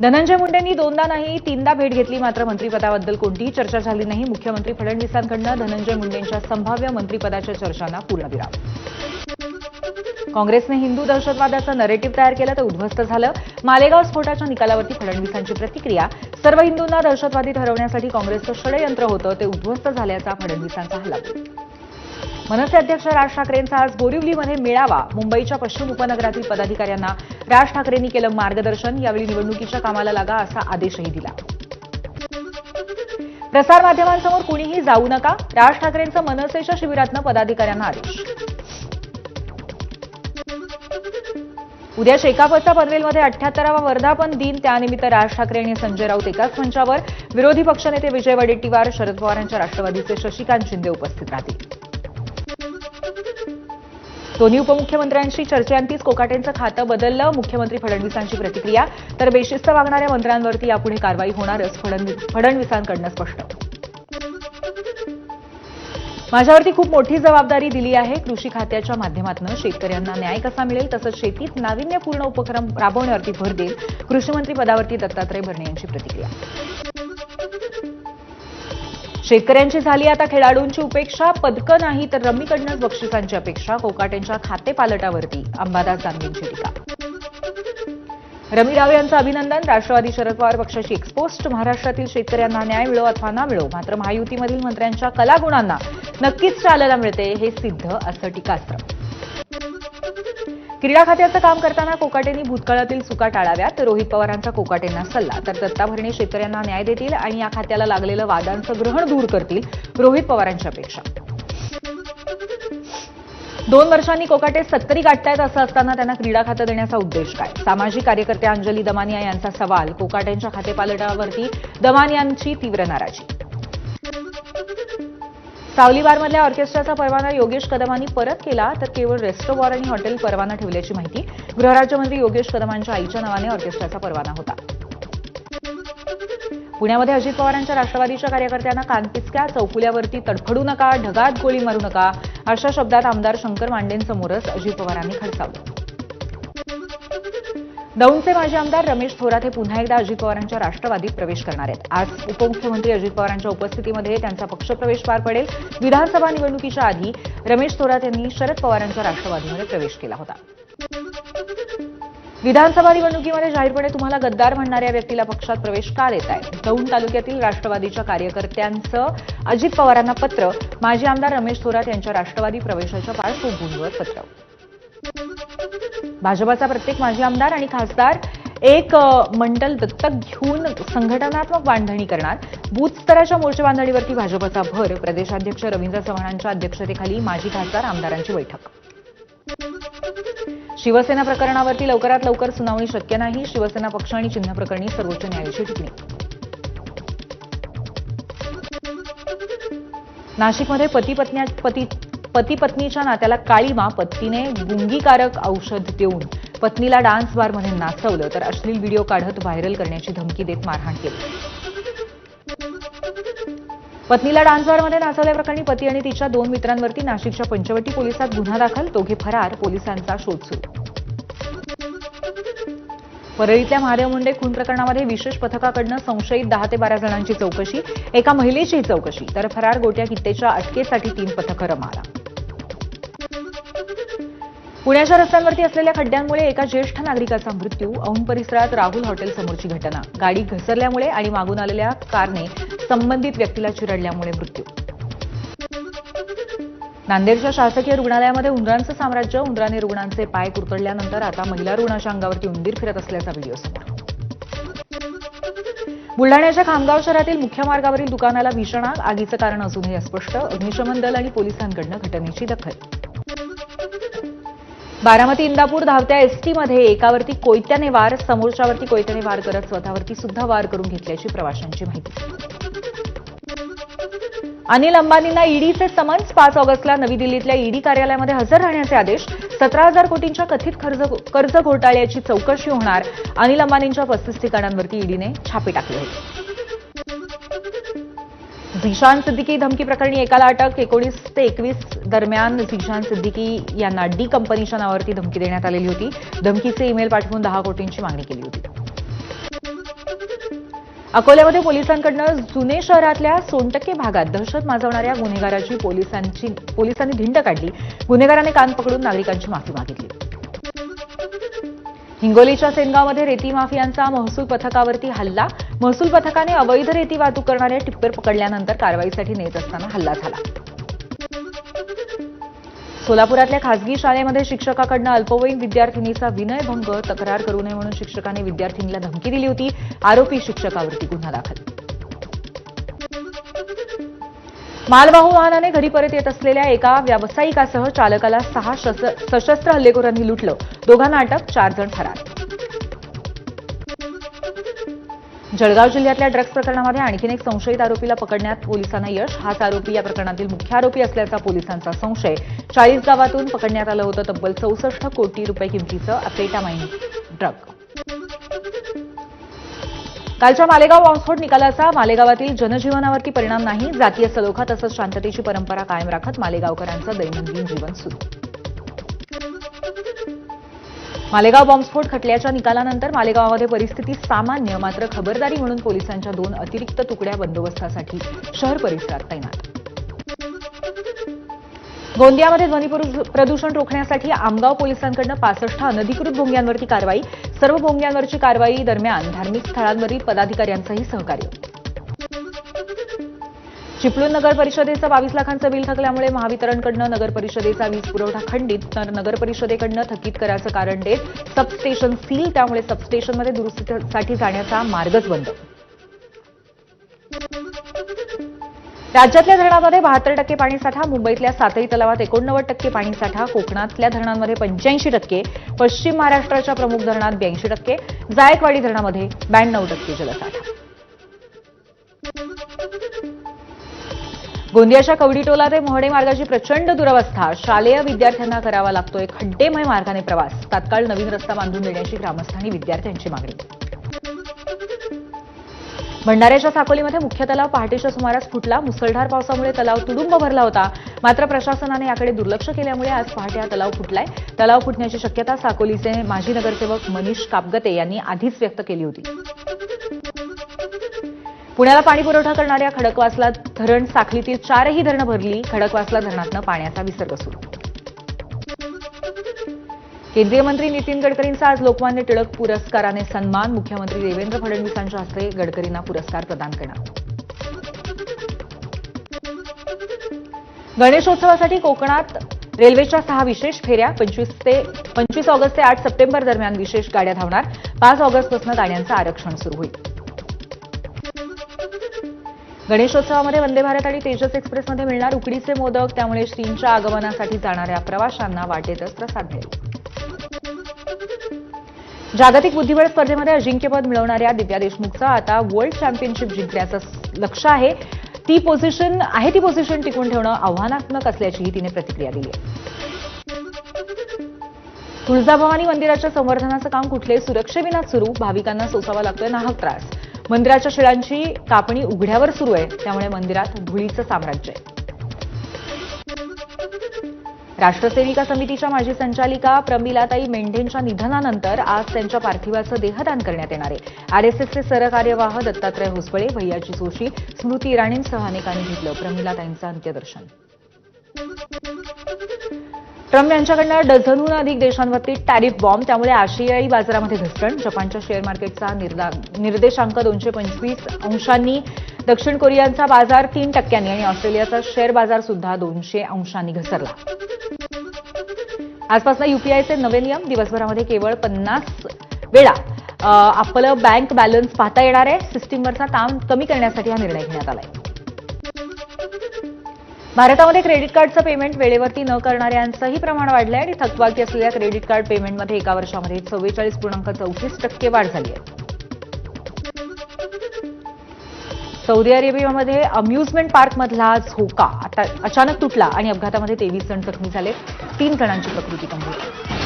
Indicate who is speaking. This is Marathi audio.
Speaker 1: धनंजय मुंडेंनी दोनदा नाही तीनदा भेट घेतली मात्र मंत्रिपदाबद्दल कोणतीही चर्चा झाली नाही. मुख्यमंत्री फडणवीसांकडनं धनंजय मुंडेंच्या संभाव्य मंत्रिपदाच्या चर्चांना पूर्णविराम. काँग्रेसने हिंदू दहशतवादाचं नरेटिव्ह तयार केलं तर उद्ध्वस्त झालं. मालेगाव स्फोटाच्या निकालावरती फडणवीसांची प्रतिक्रिया. सर्व हिंदूंना दहशतवादी ठरवण्यासाठी काँग्रेसचं षडयंत्र होतं ते उद्ध्वस्त झाल्याचा फडणवीसांचा हल्ला. मनसे अध्यक्ष राज ठाकरेंचा आज बोरिवलीमध्ये मेळावा. मुंबईच्या पश्चिम उपनगरातील पदाधिकाऱ्यांना राज ठाकरेंनी केलं मार्गदर्शन. यावेळी निवडणुकीच्या कामाला लागा असा आदेशही दिला. प्रसारमाध्यमांसमोर कुणीही जाऊ नका. राज ठाकरेंचं मनसेच्या शिबिरातनं पदाधिकाऱ्यांना आदेश. उद्या शेकापचा पनवेलमध्ये अठ्याहत्तरावा वर्धापन दिन. त्यानिमित्त राज ठाकरे आणि संजय राऊत एकाच मंचावर विरोधी पक्षनेते विजय वडेट्टीवार शरद पवारांच्या राष्ट्रवादीचे शशिकांत शिंदे उपस्थित राहतील. दोन्ही उपमुख्यमंत्र्यांशी चर्चेअंतीच कोकाटेंचं खातं बदललं मुख्यमंत्री फडणवीसांची प्रतिक्रिया. तर बेशिस्त वागणाऱ्या मंत्र्यांवरती यापुढे कारवाई होणारच फडणवीसांकडनं स्पष्ट. माझ्यावरती खूप मोठी जबाबदारी दिली आहे कृषी खात्याच्या माध्यमातून. शेतकऱ्यांना न्याय कसा मिळेल तसंच शेतीत नाविन्यपूर्ण उपक्रम राबवण्यावरती भर देईल कृषीमंत्री पदावरती दत्तात्रय भरणे यांची प्रतिक्रिया. शेतकऱ्यांची झाली आता खेळाडूंची उपेक्षा. पदकं नाही तर रम्मीकडनंच बक्षिसांची अपेक्षा. कोकाटेंच्या खातेपालटावरती अंबादास दानवेंची टीका. रमी राव यांचं अभिनंदन. राष्ट्रवादी शरद पवार पक्षाची एक्सपोस्ट महाराष्ट्रातील शेतकऱ्यांना न्याय मिळो अथवा ना मिळो मात्र महायुतीमधील मंत्र्यांच्या कलागुणांना नक्कीच चालायला मिळते हे सिद्ध असं टीकास्त्र. क्रीडा खात्याचं काम करताना कोकाटेंनी भूतकाळातील चुका टाळाव्यात. रोहित पवारांचा कोकाटेंना सल्ला. तर दत्ता भरणे शेतकऱ्यांना न्याय देतील आणि या खात्याला लागलेलं वादांचं ग्रहण दूर करतील रोहित पवारांच्या अपेक्षा. दोन वर्षांनी कोकाटे सत्तरी गाठतायत असं असताना त्यांना क्रीडा खातं देण्याचा उद्देश काय? सामाजिक कार्यकर्त्या अंजली दमानिया यांचा सवाल. कोकाटेंच्या खातेपालटावरती दमानियांची तीव्र नाराजी. सावली बारमधल्या ऑर्केस्ट्राचा परवाना योगेश कदमांनी परत केला तर केवळ रेस्टोबार आणि हॉटेल परवाना ठेवल्याची माहिती गृहराज्यमंत्री योगेश कदमांच्या आईच्या नावाने ऑर्केस्ट्राचा परवाना होता. पुण्यामध्ये अजित पवारांच्या राष्ट्रवादीच्या कार्यकर्त्यांना कानपिचक्या चौकुल्यावरती तडफडू नका ढगात गोळी मारू नका अशा शब्दात आमदार शंकर मांडेंसमोरच अजित पवारांनी खडसावलं दौंडचे माजी आमदार रमेश थोरात हे पुन्हा एकदा अजित पवारांच्या राष्ट्रवादीत प्रवेश करणार आहेत. आज उपमुख्यमंत्री अजित पवारांच्या उपस्थितीमध्ये त्यांचा पक्षप्रवेश पार पडेल. विधानसभा निवडणुकीच्या आधी रमेश थोरात यांनी शरद पवारांच्या राष्ट्रवादीमध्ये प्रवेश केला होता. विधानसभा निवडणुकीमध्ये जाहीरपणे तुम्हाला गद्दार म्हणणाऱ्या व्यक्तीला पक्षात प्रवेश का देत आहे दौंड तालुक्यातील राष्ट्रवादीच्या कार्यकर्त्यांचं अजित पवारांना पत्र. माजी आमदार रमेश थोरात यांच्या राष्ट्रवादी प्रवेशाच्या पार्श्वभूमीवर पत्र. भाजपाचा प्रत्येक माजी आमदार आणि खासदार एक मंडल दत्तक घेऊन संघटनात्मक बांधणी करणार. बूथ स्तराच्या मोर्चे बांधणीवरती भाजपचा भर. प्रदेशाध्यक्ष रवींद्र चव्हाणांच्या अध्यक्षतेखाली माजी खासदार आमदारांची बैठक. शिवसेना प्रकरणावरती लवकरात लवकर सुनावणी शक्य नाही. शिवसेना पक्ष आणि चिन्ह प्रकरणी सर्वोच्च न्यायालयाची टिप्पणी. नाशिकमध्ये पती पत्न्या पती पती पत्नीच्या नात्याला काळीमा पत्नीने गुंगीकारक औषध देऊन पत्नीला डान्स बारमध्ये नाचवलं तर अश्लील व्हिडिओ काढत व्हायरल करण्याची धमकी देत मारहाण केली. पत्नीला डान्स बारमध्ये नाचवल्याप्रकरणी पती आणि तिच्या दोन मित्रांवरती नाशिकच्या पंचवटी पोलिसात गुन्हा दाखल दोघे फरार पोलिसांचा शोध सुरू. परळीतल्या महादेव मुंडे खून प्रकरणामध्ये विशेष पथकाकडनं संशयित दहा ते बारा जणांची चौकशी एका महिलेचीही चौकशी तर फरार गोट्या कित्तेच्या अटकेसाठी तीन पथकं रमाला पुण्याच्या रस्त्यांवरती असलेल्या खड्ड्यांमुळे एका ज्येष्ठ नागरिकाचा मृत्यू औंध परिसरात राहुल हॉटेल समोरची घटना. गाडी घसरल्यामुळे आणि मागून आलेल्या कारने संबंधित व्यक्तीला चिरडल्यामुळे मृत्यू. नांदेडच्या शासकीय रुग्णालयामध्ये उंदरांचं साम्राज्य उंदराने रुग्णांचे पाय कुरतडल्यानंतर आता महिला रुग्णाच्या अंगावरती उंदीर फिरत असल्याचा व्हिडिओ समोर. बुलढाण्याच्या खामगाव शहरातील मुख्य मार्गावरील दुकानाला भीषण आग आगीचं कारण अजूनही अस्पष्ट. अग्निशमन दल आणि पोलिसांकडनं घटनेची दखल. बारामती इंदापूर धावत्या एसटीमध्ये एकावरती कोयत्याने वार समोरच्यावरती कोयत्याने वार करत स्वतःवरती सुद्धा वार करून घेतल्याची प्रवाशांची माहिती. अनिल अंबानींना ईडीचे समन्स पाच ऑगस्टला नवी दिल्लीतल्या ईडी कार्यालयामध्ये हजर राहण्याचे आदेश सतरा हजार कोटींच्या कथित कर्ज कर्ज घोटाळ्याची चौकशी होणार अनिल अंबानींच्या पस्तीस ठिकाणांवरती ईडीने छापे टाकले होते. झिशान सिद्दीकी धमकी प्रकरणी एकाला अटक. एकोणीस ते एकवीस दरम्यान झिशान सिद्दीकी यांना डी कंपनीच्या नावावरती धमकी देण्यात आलेली होती. धमकीचे ईमेल पाठवून दहा कोटींची मागणी केली होती. अकोल्यामध्ये पोलिसांकडनं जुने शहरातल्या सोनटक्के भागात दहशत माजवणाऱ्या गुन्हेगाराची पोलिसांची पोलिसांनी धिंड काढली. गुन्हेगाराने कान पकडून नागरिकांची माफी मागितली. हिंगोलीच्या सेनगावमध्ये रेती माफियांचा महसूल पथकावरती हल्ला. महसूल पथकाने अवैध रेती वाहतूक करणारे टिप्पर पकडल्यानंतर कारवाईसाठी नेत असताना हल्ला झाला. सोलापुरातल्या खासगी शाळेमध्ये शिक्षकाकडनं अल्पवयीन विद्यार्थिनीचा विनयभंग तक्रार करू नये म्हणून शिक्षकाने विद्यार्थिनीला धमकी दिली होती. आरोपी शिक्षकावरती गुन्हा दाखल. मालवाहू वाहनाने घरी परत येत असलेल्या एका व्यावसायिकासह चालकाला सहा सशस्त्र हल्लेखोरांनी लुटलं. दोघांना अटक चार जण फरार. जळगाव जिल्ह्यातल्या ड्रग्ज प्रकरणामध्ये आणखीन एक संशयित आरोपीला पकडण्यात पोलिसांना यश. हाच आरोपी या प्रकरणातील मुख्य आरोपी असल्याचा पोलिसांचा संशय. चाळीस गावातून पकडण्यात आलं होतं. तब्बल चौसष्ट कोटी रुपये किमतीचं अपेटामाइन ड्रग कालच्या मालेगाव बॉम्बस्फोट निकालाचा मालेगावातील जनजीवनावरती परिणाम नाही. जातीय सलोखा तसंच शांततेची परंपरा कायम राखत मालेगावकरांचं दैनंदिन जीवन सुरू. मालेगाव बॉम्बस्फोट खटल्याच्या निकालानंतर मालेगावामध्ये परिस्थिती सामान्य मात्र खबरदारी म्हणून पोलिसांच्या दोन अतिरिक्त तुकड्या बंदोबस्तासाठी शहर परिसरात तैनात. गोंदियामध्ये ध्वनी प्रदूषण रोखण्यासाठी आमगाव पोलिसांकडनं पासष्ट अनधिकृत भोंग्यांवरती कारवाई. सर्व भोंग्यांवरची कारवाई दरम्यान धार्मिक स्थळांवरील पदाधिकाऱ्यांचंही सहकार्य. चिपळूण नगर परिषदेचं बावीस लाखांचं बिल थकल्यामुळे महावितरणकडनं नगर परिषदेचा वीज पुरवठा खंडित तर नगर परिषदेकडनं थकीत करायचं कारण देत सबस्टेशन सील त्यामुळे सबस्टेशनमध्ये दुरुस्तीसाठी जाण्याचा मार्गच बंद. राज्यातल्या धरणांमध्ये बहात्तर टक्के पाणीसाठा मुंबईतल्या सातही तलावात एकोणनव्वद टक्के पाणीसाठा कोकणातल्या धरणांमध्ये पंच्याऐंशी टक्के पश्चिम महाराष्ट्राच्या प्रमुख धरणात ब्याऐंशी टक्के जायकवाडी धरणामध्ये ब्याण्णव टक्के जलसाठा. गोंदियाच्या कवडीटोला ते मोहडे मार्गाची प्रचंड दुरवस्था. शालेय विद्यार्थ्यांना करावा लागतोय खड्डेमय मार्गाने प्रवास. तात्काळ नवीन रस्ता बांधून देण्याची ग्रामस्थांनी विद्यार्थ्यांची मागणी. भंडाऱ्याच्या साकोलीमध्ये मुख्य तलाव पहाटेच्या सुमारास फुटला. मुसळधार पावसामुळे तलाव तुडुंब भरला होता. मात्र प्रशासनाने याकडे दुर्लक्ष केल्यामुळे आज पहाटे हा तलाव फुटलाय. तलाव फुटण्याची शक्यता साकोलीचे माजी नगरसेवक मनीष कापगते यांनी आधीच व्यक्त केली होती. पुण्याला पाणी पुरवठा करणाऱ्या खडकवासला धरण साखळीतील चारही धरणं भरली. खडकवासला धरणातनं पाण्याचा विसर्ग सुरू. केंद्रीय मंत्री नितीन गडकरींचा आज लोकमान्य टिळक पुरस्काराने सन्मान. मुख्यमंत्री देवेंद्र फडणवीसांच्या हस्ते गडकरींना पुरस्कार प्रदान करणार गणेशोत्सवासाठी कोकणात रेल्वेच्या सहा विशेष फेऱ्या. पंचवीस ते पंचवीस ऑगस्ट ते आठ सप्टेंबर दरम्यान विशेष गाड्या धावणार. पाच ऑगस्टपासून गाड्यांचं आरक्षण सुरू होईल. गणेशोत्सवामध्ये वंदे भारत आणि तेजस एक्सप्रेसमध्ये मिळणार उकडीचे मोदक. त्यामुळे श्रींच्या आगमनासाठी जाणाऱ्या प्रवाशांना वाटेतच प्रसाद मिळेल जागतिक बुद्धिबळ स्पर्धेमध्ये अजिंक्यपद मिळवणाऱ्या दिव्या देशमुखचं आता वर्ल्ड चॅम्पियनशिप जिंकण्याचं लक्ष आहे. ती पोझिशन आहे ती पोझिशन टिकून ठेवणं आव्हानात्मक असल्याचीही तिने प्रतिक्रिया दिली आहे. तुळजाभवानी मंदिराच्या संवर्धनाचं काम कुठले सुरक्षेविनाच सुरू भाविकांना सोसावा लागतोय नाहक त्रास. मंदिराच्या शिळांची कापणी उघड्यावर सुरू आहे. त्यामुळे मंदिरात धुळीचं साम्राज्य आहे. राष्ट्रसेविका समितीच्या माजी संचालिका प्रमिलाताई मेंढेंच्या निधनानंतर आज त्यांच्या पार्थिवाचं देहदान करण्यात येणार आहे. आरएसएसचे सरकार्यवाह दत्तात्रय होसबळे भैयाजी जोशी स्मृती इराणींसह अनेकांनी घेतलं प्रमिलाताईंचं अंत्यदर्शन. ट्रम्प यांच्याकडनं डझनहून अधिक देशांवरती टॅरिफ बॉम्ब त्यामुळे आशियाई बाजारामध्ये घसरण. जपानच्या शेअर मार्केटचा निर्देशांक दोनशे पंचवीस अंशांनी. दक्षिण कोरियाचा बाजार तीन टक्क्यांनी आणि ऑस्ट्रेलियाचा शेअर बाजार सुद्धा दोनशे अंशांनी घसरला. आजपासून युपीआयचे नवे नियम. दिवसभरामध्ये केवळ पन्नास वेळा आपलं बँक बॅलन्स पाहता येणार आहे. सिस्टीमवरचा ताण कमी करण्यासाठी हा निर्णय घेण्यात आला आहे भारतामध्ये क्रेडिट कार्डचं पेमेंट वेळेवरती न करणाऱ्यांचंही प्रमाण वाढलंय आणि थकबाकी असलेल्या क्रेडिट कार्ड पेमेंटमध्ये एका वर्षामध्ये चव्वेचाळीस पूर्णांक चौतीस टक्के वाढ झाली आहे. सौदी अरेबियामध्ये अम्युजमेंट पार्कमधला झोका आता अचानक तुटला आणि अपघातामध्ये तेवीस जण जखमी झाले. तीन जणांची प्रकृती गंभीर.